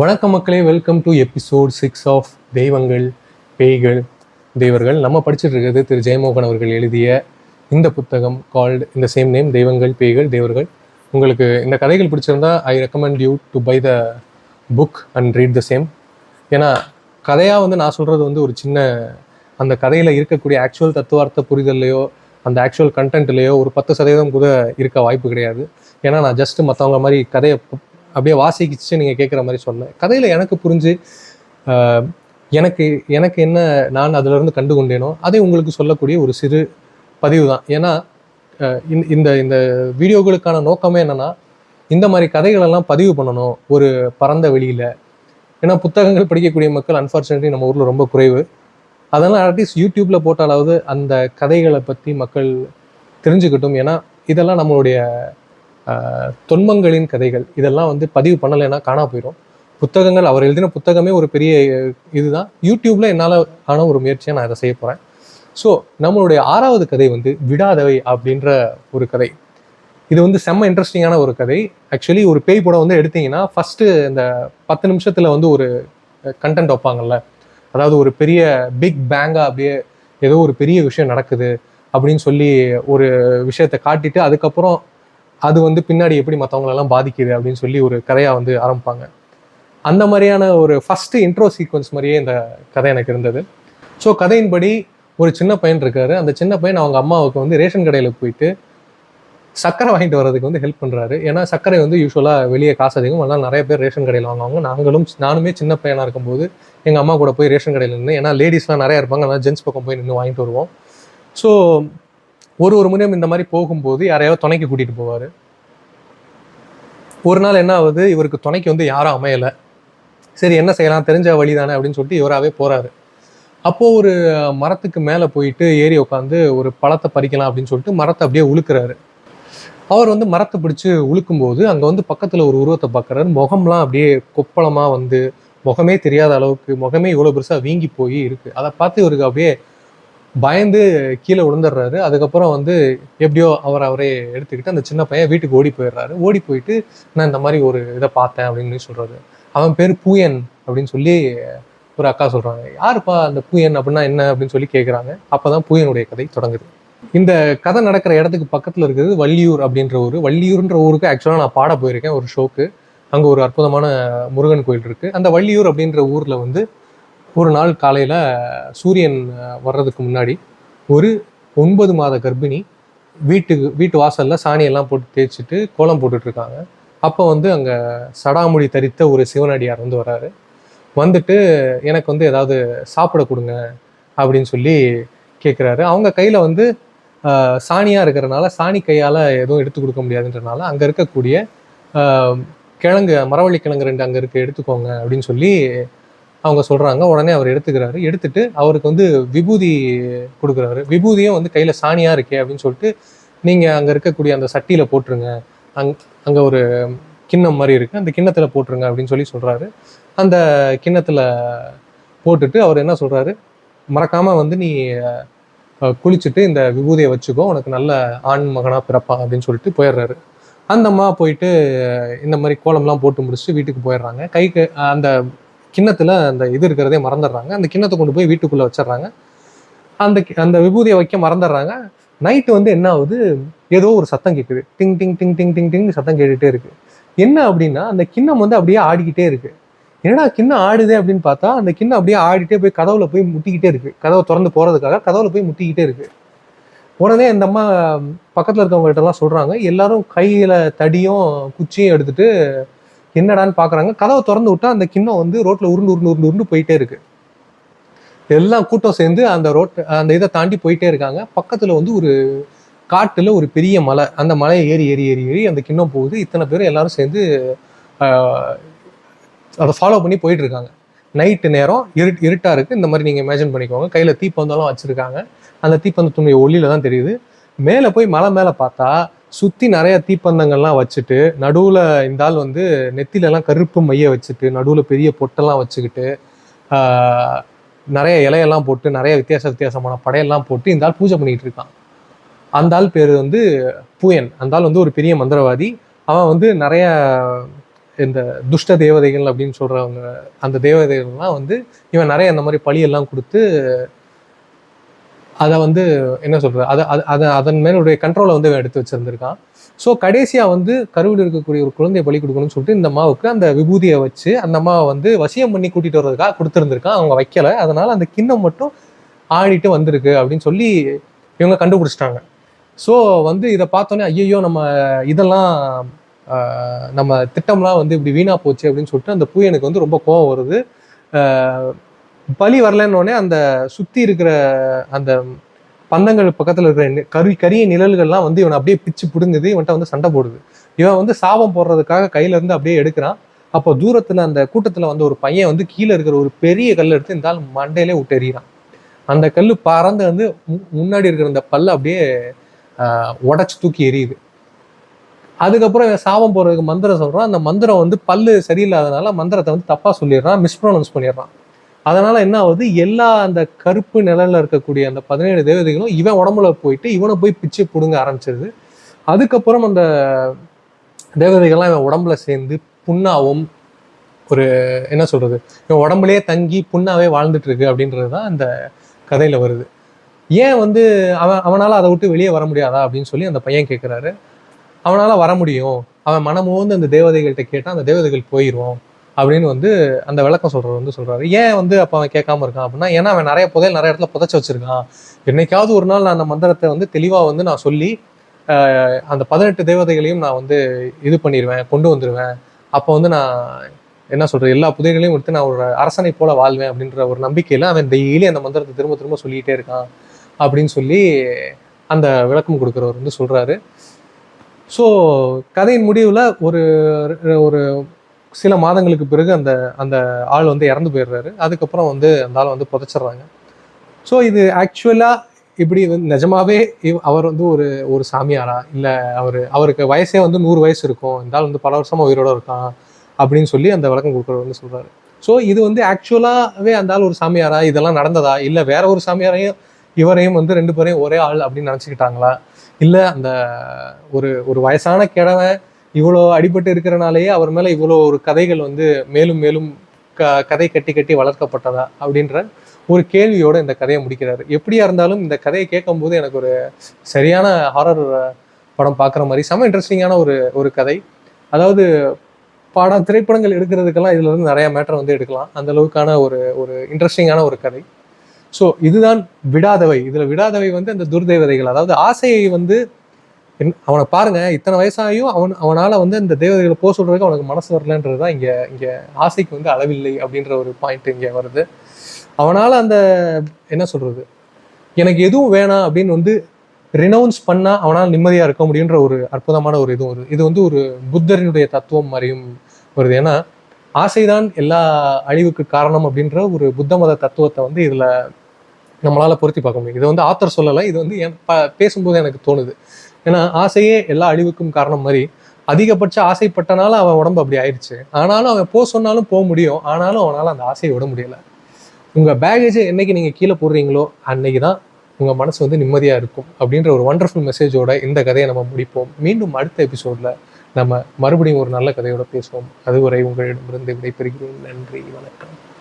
வணக்க மக்களே welcome to episode six of தெய்வங்கள் பேய்கள் தெய்வர்கள் நம்ம படிச்சுட்டு இருக்கிறது திரு ஜெயமோகன் அவர்கள் எழுதிய இந்த புத்தகம் கால்டு இந்த சேம் நேம் தெய்வங்கள் பேய்கள் தேவர்கள். உங்களுக்கு இந்த கதைகள் பிடிச்சிருந்தா I recommend you to buy the book and read the same ஏன்னா கதையாக வந்து நான் சொல்கிறது வந்து ஒரு சின்ன அந்த கதையில் இருக்கக்கூடிய ஆக்சுவல் தத்துவார்த்த புரிதல்லையோ அந்த ஆக்சுவல் கண்டென்ட்லேயோ ஒரு பத்து சதவீதம் கூட இருக்க வாய்ப்பு கிடையாது. ஏன்னா நான் ஜஸ்ட் மற்றவங்க மாதிரி கதையை அப்படியே வாசிக்கிச்சு நீங்கள் கேட்குற மாதிரி சொன்னேன். கதையில் எனக்கு புரிஞ்சு எனக்கு எனக்கு என்ன நான் அதிலிருந்து கண்டு கொண்டேனோ அதை உங்களுக்கு சொல்லக்கூடிய ஒரு சிறு பதிவு தான். ஏன்னா இந்த- இந்த இந்த வீடியோகளுக்கான நோக்கமே என்னென்னா இந்த மாதிரி கதைகளெல்லாம் பதிவு பண்ணணும் ஒரு பரந்த வெளியில். ஏன்னா புத்தகங்கள் படிக்கக்கூடிய மக்கள் அன்ஃபார்ச்சுனேட்லி நம்ம ஊரில் ரொம்ப குறைவு. அதனால் அட்லீஸ்ட் யூடியூப்பில் போட்டாலாவது அந்த கதைகளை பற்றி மக்கள் தெரிஞ்சுக்கிட்டும். ஏன்னா இதெல்லாம் நம்மளுடைய தொன்மங்களின் கதைகள். இதெல்லாம் வந்து பதிவு பண்ணலைன்னா காணா போயிடும் புத்தகங்கள் அவர் எழுதின புத்தகமே ஒரு பெரிய இதுதான். யூடியூப்ல என்னால் ஆன ஒரு முயற்சியை நான் இதை செய்ய போகிறேன் ஸோ நம்மளுடைய ஆறாவது கதை வந்து விடாதவை அப்படின்ற ஒரு கதை. இது வந்து செம்ம இன்ட்ரெஸ்டிங்கான ஒரு கதை. ஆக்சுவலி ஒரு பேய் படம் வந்து எடுத்தீங்கன்னா ஃபஸ்ட்டு இந்த பத்து நிமிஷத்தில் வந்து ஒரு கண்டென்ட் வைப்பாங்கல்ல. அதாவது ஒரு பெரிய பிக் பேங்காக அப்படியே ஏதோ ஒரு பெரிய விஷயம் நடக்குது அப்படின்னு சொல்லி ஒரு விஷயத்தை காட்டிட்டு அதுக்கப்புறம் அது வந்து பின்னாடி எப்படி மற்றவங்களெல்லாம் பாதிக்குது அப்படின்னு சொல்லி ஒரு கதையாக வந்து ஆரம்பிப்பாங்க. அந்த மாதிரியான ஒரு ஃபஸ்ட்டு இன்ட்ரோ சீக்வன்ஸ் மாதிரியே இந்த கதை எனக்கு இருந்தது. ஸோ கதையின்படி ஒரு சின்ன பையன் இருக்காரு. அந்த சின்ன பையன் அவங்க அம்மாவுக்கு வந்து ரேஷன் கடையில் போயிட்டு சர்க்கரை வாங்கிட்டு வர்றதுக்கு வந்து ஹெல்ப் பண்ணுறாரு ஏன்னா சர்க்கரை வந்து யூஸ்வலாக வெளியே காசு அதிகம். அதனால் நிறைய பேர் ரேஷன் கடையில் வாங்குவாங்க. நாங்களும் நானுமே சின்ன பையனாக இருக்கும்போது எங்கள் அம்மா கூட போய் ரேஷன் கடையில் நின்று ஏன்னா லேடிஸ்லாம் நிறையா இருப்பாங்க. அதனால் ஜென்ஸ் பக்கம் போய் நின்று வாங்கிட்டு வருவோம். ஸோ ஒரு ஒரு முறையும் இந்த மாதிரி போகும்போது யாரையாவது துணைக்கு கூட்டிகிட்டு போவார். ஒரு நாள் என்ன ஆகுது? இவருக்கு துணைக்கு வந்து யாரும் அமையலை. சரி என்ன செய்யலாம்? தெரிஞ்ச வழி தானே அப்படின்னு சொல்லிட்டு இவராகவே போகிறாரு அப்போது ஒரு மரத்துக்கு மேலே போயிட்டு ஏறி உட்காந்து ஒரு பழத்தை பறிக்கலாம் அப்படின்னு சொல்லிட்டு மரத்தை அப்படியே உழுக்கிறாரு. அவர் வந்து மரத்தை பிடிச்சி உழுக்கும்போது அங்கே வந்து பக்கத்தில் ஒரு உருவத்தை பார்க்குறாரு முகம்லாம் அப்படியே கொப்பளமாக வந்து முகமே தெரியாத அளவுக்கு முகமே இவ்வளோ பெருசாக வீங்கி போய் இருக்குது அதை பார்த்து இவருக்கு அப்படியே பயந்து கீழே விழுந்துடுறாரு. அதுக்கப்புறம் வந்து எப்படியோ அவர் அவரே எடுத்துக்கிட்டு அந்த சின்ன பையன் வீட்டுக்கு ஓடி போயிடுறாரு. ஓடி போயிட்டு நான் இந்த மாதிரி ஒரு இதை பார்த்தேன் அப்படின்னு சொல்கிறாரு அவன் பேர் பூயன் அப்படின்னு சொல்லி ஒரு அக்கா சொல்கிறாங்க யாருப்பா அந்த பூயன் அப்படின்னா என்ன அப்படின்னு சொல்லி கேட்குறாங்க அப்போ தான் பூயனுடைய கதை தொடங்குது. இந்த கதை நடக்கிற இடத்துக்கு பக்கத்தில் இருக்கிறது வள்ளியூர் அப்படின்ற ஊர். வள்ளியூர்ன்ற ஊருக்கு ஆக்சுவலாக நான் பாட போயிருக்கேன் ஒரு ஷோக்கு. அங்கே ஒரு அற்புதமான முருகன் கோயில் இருக்குது அந்த வள்ளியூர் அப்படின்ற ஊரில் வந்து ஒரு நாள் காலையில் சூரியன் வர்றதுக்கு முன்னாடி ஒரு ஒன்பது மாத கர்ப்பிணி வீட்டுக்கு வீட்டு வாசலில் சாணியெல்லாம் போட்டு தேய்ச்சிட்டு கோலம் போட்டுட்ருக்காங்க அப்போ வந்து அங்கே சடாமுடி தரித்த ஒரு சிவனடியார் வந்து வராரு வந்துட்டு எனக்கு வந்து ஏதாவது சாப்பிட கொடுங்க அப்படின்னு சொல்லி கேட்குறாரு அவங்க கையில் வந்து சாணியாக இருக்கிறனால சாணி கையால் எதுவும் எடுத்து கொடுக்க முடியாதுன்றனால அங்கே இருக்கக்கூடிய கிழங்கு மரவள்ளி கிழங்கு ரெண்டு அங்கே இருக்க எடுத்துக்கோங்க அப்படின்னு சொல்லி அவங்க சொல்கிறாங்க உடனே அவர் எடுத்துக்கிறாரு. எடுத்துட்டு அவருக்கு வந்து விபூதி கொடுக்குறாரு. விபூதியும் வந்து கையில் சாணியாக இருக்கே அப்படின்னு சொல்லிட்டு நீங்கள் அங்கே இருக்கக்கூடிய அந்த சட்டியில் போட்டுருங்க. அங் அங்கே ஒரு கிண்ணம் மாதிரி இருக்குது அந்த கிண்ணத்தில் போட்டுருங்க அப்படின்னு சொல்லி சொல்கிறாரு அந்த கிண்ணத்தில் போட்டுட்டு அவர் என்ன சொல்கிறாரு மறக்காமல் வந்து நீ குளிச்சுட்டு இந்த விபூதியை வச்சுக்கோ. உனக்கு நல்ல ஆண் மகனாக பிறப்பான் அப்படின்னு சொல்லிட்டு போயிடுறாரு. அந்த அம்மா போயிட்டு இந்த மாதிரி கோலம்லாம் போட்டு முடிச்சுட்டு வீட்டுக்கு போயிடுறாங்க. கைக்கு அந்த கிண்ணத்தில் அந்த இது இருக்கிறதே மறந்துடுறாங்க. அந்த கிண்ணத்தை கொண்டு போய் வீட்டுக்குள்ளே வச்சிடுறாங்க. அந்த கி- அந்த விபூதியை வைக்க மறந்துடுறாங்க. நைட்டு வந்து என்ன ஆகுது? ஏதோ ஒரு சத்தம் கேட்குது. டிங் டிங் டிங் டிங் டிங் டிங் சத்தம் கேட்டுகிட்டே இருக்குது என்ன அப்படின்னா அந்த கிண்ணம் வந்து அப்படியே ஆடிக்கிட்டே இருக்குது என்னடா கிண்ணம் ஆடுதே அப்படின்னு பார்த்தா அந்த கிண்ணம் அப்படியே ஆடிட்டே போய் கதவுல போய் முட்டிக்கிட்டே இருக்குது கதவை திறந்து போகிறதுக்காக கதவுல போய் முட்டிக்கிட்டே இருக்குது உடனே இந்த அம்மா பக்கத்தில் இருக்கவங்ககிட்ட எல்லாம் சொல்றாங்க. எல்லாரும் கையில் தடியும் குச்சியும் எடுத்துகிட்டு என்னடான்னு பார்க்குறாங்க கதவை திறந்து விட்டா அந்த கிண்ணம் வந்து ரோட்டில் உருண்டு உருண்டு உருண்டு உருண்டு போயிட்டே இருக்கு. எல்லாம் கூட்டம் சேர்ந்து அந்த ரோட் அந்த இதை தாண்டி போயிட்டே இருக்காங்க. பக்கத்தில் வந்து ஒரு காட்டில் ஒரு பெரிய மலை. அந்த மலையை ஏறி ஏறி ஏறி ஏறி அந்த கிண்ணம் போகுது. இத்தனை பேர் எல்லாரும் சேர்ந்து அதை ஃபாலோ பண்ணி போயிட்டு இருக்காங்க. நைட்டு நேரம் இருட் இருட்டாக இருக்குது இந்த மாதிரி நீங்கள் இமேஜின் பண்ணிக்கோங்க. கையில் தீப்பந்தம்லாம் வச்சுருக்காங்க. அந்த தீப்பந்தத்துடைய ஒளியில தான் தெரியுது. மேலே போய் மலை மேலே பார்த்தா சுற்றி நிறைய தீப்பந்தங்கள்லாம் வச்சுட்டு நடுவில் இந்த ஆள் வந்து நெத்தில கருப்பு மைய வச்சுட்டு நடுவில் பெரிய பொட்டெல்லாம் வச்சுக்கிட்டு நிறைய இலையெல்லாம் போட்டு நிறைய வித்தியாச வித்தியாசமான படையெல்லாம் போட்டு இந்த ஆள் பூஜை பண்ணிகிட்டு இருக்கான். அந்த ஆள் பேர் வந்து பூயன். அந்த ஆள் வந்து ஒரு பெரிய மந்திரவாதி. அவன் வந்து நிறைய இந்த துஷ்ட தேவதைகள் அப்படின்னு சொல்கிறவங்க அந்த தேவதைகள்லாம் வந்து இவன் நிறைய இந்த மாதிரி பழியெல்லாம் கொடுத்து அதை வந்து என்ன சொல்றது? அதை அதை- அதை அதன் மேலுடைய கண்ட்ரோலை வந்து எடுத்து வச்சிருந்திருக்கான். ஸோ கடைசியாக வந்து கருவில் இருக்கக்கூடிய ஒரு குழந்தையை பலி கொடுக்கணும்னு சொல்லிட்டு இந்த அம்மாவுக்கு அந்த விபூதியை வச்சு அந்த அம்மாவை வந்து வசியம் பண்ணி கூட்டிட்டு வர்றதுக்காக கொடுத்துருந்துருக்கான். அவங்க வைக்கலை. அதனால அந்த கிண்ணம் மட்டும் ஆடிட்டு வந்திருக்கு அப்படின்னு சொல்லி இவங்க கண்டுபிடிச்சிட்டாங்க. ஸோ வந்து இதை பார்த்தோன்னே ஐயோ நம்ம இதெல்லாம் நம்ம திட்டம்லாம் வந்து இப்படி வீணா போச்சு அப்படின்னு சொல்லிட்டு அந்த பூயனுக்கு வந்து ரொம்ப கோவம் வருது. பலி வரலன்னொடனே அந்த சுத்தி இருக்கிற அந்த பந்தங்கள் பக்கத்துல இருக்கிற கரு கரி கரிய நிழல்கள்லாம் வந்து இவனை அப்படியே பிச்சு பிடுங்குது இவன்ட்ட வந்து சண்டை போடுது. இவன் வந்து சாபம் போடுறதுக்காக கையில இருந்து அப்படியே எடுக்கிறான். அப்போ தூரத்துல அந்த கூட்டத்துல வந்து ஒரு பையன் வந்து கீழே இருக்கிற ஒரு பெரிய கல் எடுத்து இந்த ஆள் மண்டையிலே விட்டு எறிகிறான் அந்த கல் பறந்து வந்து மு- முன்னாடி இருக்கிற அந்த பல்ல அப்படியே உடச்சு தூக்கி எரியுது அதுக்கப்புறம் இவன் சாபம் போடுறதுக்கு மந்திரம் சொல்றான். அந்த மந்திரம் வந்து பல்லு சரியில்லாதனால மந்திரத்தை வந்து தப்பா சொல்லிடுறான் மிஸ்ப்ரொனன்ஸ் பண்ணிடுறான். அதனால என்ன ஆகுது? எல்லா அந்த கருப்பு நிழல்ல இருக்கக்கூடிய அந்த பதினேழு தேவதைகளும் இவன் உடம்புல போயிட்டு இவனை போய் பிச்சு பிடுங்க ஆரம்பிச்சிருது. அதுக்கப்புறம் அந்த தேவதைகள்லாம் இவன் உடம்புல சேர்ந்து புண்ணாவும் ஒரு என்ன சொல்றது? இவன் உடம்புலயே தங்கி புண்ணாவே வாழ்ந்துட்டு இருக்கு அப்படின்றது தான் அந்த கதையில வருது. ஏன் வந்து அவன் அவனால் அதை விட்டு வெளியே வர முடியாதா அப்படின்னு சொல்லி அந்த பையன் கேட்குறாரு அவனால் வர முடியும். அவன் மனமோந்து அந்த தேவதைகள்கிட்ட கேட்டால் அந்த தேவதைகள் போயிரும் அப்படின்னு வந்து அந்த விளக்கம் சொல்கிறவர் வந்து சொல்கிறாரு ஏன் வந்து அப்போ அவன் கேட்காம இருக்கான் அப்படின்னா ஏன்னா அவன் நிறைய புதையல் நிறைய இடத்துல புதைச்சி வச்சிருக்கான். என்னைக்காவது ஒரு நாள் நான் அந்த மந்திரத்தை வந்து தெளிவாக வந்து நான் சொல்லி அந்த பதினெட்டு தேவதைகளையும் நான் வந்து இது பண்ணிடுவேன் கொண்டு வந்துடுவேன் அப்போ வந்து நான் என்ன சொல்கிறேன் எல்லா புதைகளையும் எடுத்து நான் ஒரு அரசனை போல வாழ்வேன் அப்படின்ற ஒரு நம்பிக்கையில் அவன் டெய்லி அந்த மந்திரத்தை திரும்ப திரும்ப சொல்லிக்கிட்டே இருக்கான் அப்படின்னு சொல்லி அந்த விளக்கம் கொடுக்குறவர் வந்து சொல்கிறாரு ஸோ கதையின் முடிவில் ஒரு ஒரு சில மாதங்களுக்கு பிறகு அந்த அந்த ஆள் வந்து இறந்து போயிடுறாரு. அதுக்கப்புறம் வந்து அந்த ஆள் வந்து புதைச்சிடுறாங்க. ஸோ இது ஆக்சுவலாக இப்படி வந்து நிஜமாவே இவ்- அவர் வந்து ஒரு ஒரு சாமியாரா? இல்லை அவர் அவருக்கு வயசே வந்து நூறு வயசு இருக்கும். இந்த ஆள் வந்து பல வருஷமாக உயிரோட இருக்கான் அப்படின்னு சொல்லி அந்த விளக்கம் கொடுக்குறவர் வந்து சொல்கிறாரு ஸோ இது வந்து ஆக்சுவலாகவே அந்த ஆள் ஒரு சாமியாரா? இதெல்லாம் நடந்ததா? இல்லை வேற ஒரு சாமியாரையும் இவரையும் வந்து ரெண்டு பேரையும் ஒரே ஆள் அப்படின்னு நினச்சிக்கிட்டாங்களா? இல்லை அந்த ஒரு ஒரு வயசான கிழவன் இவ்வளோ அடிபட்டு இருக்கிறனாலேயே அவர் மேலே இவ்வளோ ஒரு கதைகள் வந்து மேலும் மேலும் க கதை கட்டி கட்டி வளர்க்கப்பட்டதா அப்படின்ற ஒரு கேள்வியோட இந்த கதையை முடிக்கிறாரு. எப்படியா இருந்தாலும் இந்த கதையை கேட்கும்போது எனக்கு ஒரு சரியான ஹாரர் படம் பார்க்குற மாதிரி செம இன்ட்ரெஸ்டிங்கான ஒரு ஒரு கதை. அதாவது படம் திரைப்படங்கள் எடுக்கிறதுக்கெல்லாம் இதில் இருந்து நிறையா மேட்டர் வந்து எடுக்கலாம். அந்த அளவுக்கான ஒரு ஒரு இன்ட்ரெஸ்டிங்கான ஒரு கதை. ஸோ இதுதான் விடாதவை. இதில் விடாதவை வந்து அந்த துர்தேவதைகள். அதாவது ஆசையை வந்து அவனை பாருங்க இத்தனை வயசாகியும் அவன் அவனால வந்து அந்த தேவதைகளை போக சொல்றதுக்கு அவனுக்கு மனசு வரலன்றது தான் இங்க இங்க ஆசைக்கு வந்து அளவில்லை அப்படின்ற ஒரு பாயிண்ட் இங்க வருது. அவனால அந்த என்ன சொல்றது? எனக்கு எதுவும் வேணாம் அப்படின்னு வந்து ரினவுன்ஸ் பண்ணா அவனால் நிம்மதியா இருக்க முடியுன்ற ஒரு அற்புதமான ஒரு இதுவும் வருது. இது வந்து ஒரு புத்தரினுடைய தத்துவம் மாதிரியும் வருது. ஏன்னா ஆசைதான் எல்லா அழிவுக்கு காரணம் அப்படின்ற ஒரு புத்த மத தத்துவத்தை வந்து இதுல நம்மளால பொருத்தி பார்க்க முடியும். இதை வந்து ஆத்தர் சொல்லலை இது வந்து என் ப- பேசும்போது எனக்கு தோணுது. ஏன்னா ஆசையே எல்லா அழிவுக்கும் காரணம் மாதிரி அதிகபட்ச ஆசைப்பட்டனால அவன் உடம்பு அப்படி ஆயிடுச்சு ஆனாலும் அவன் போக சொன்னாலும் போக முடியும். ஆனாலும் அவனால் அந்த ஆசையை விட முடியல. உங்கள் பேகேஜ் என்னைக்கு நீங்கள் கீழே போடுறீங்களோ அன்னைக்கு தான் உங்கள் மனசு வந்து நிம்மதியாக இருக்கும் அப்படின்ற ஒரு ஒண்டர்ஃபுல் மெசேஜோட இந்த கதையை நம்ம முடிப்போம். மீண்டும் அடுத்த எபிசோட்ல நம்ம மறுபடியும் ஒரு நல்ல கதையோட பேசுவோம். அதுவரை உங்களிடமிருந்து விடைபெறுகிறேன். நன்றி வணக்கம்.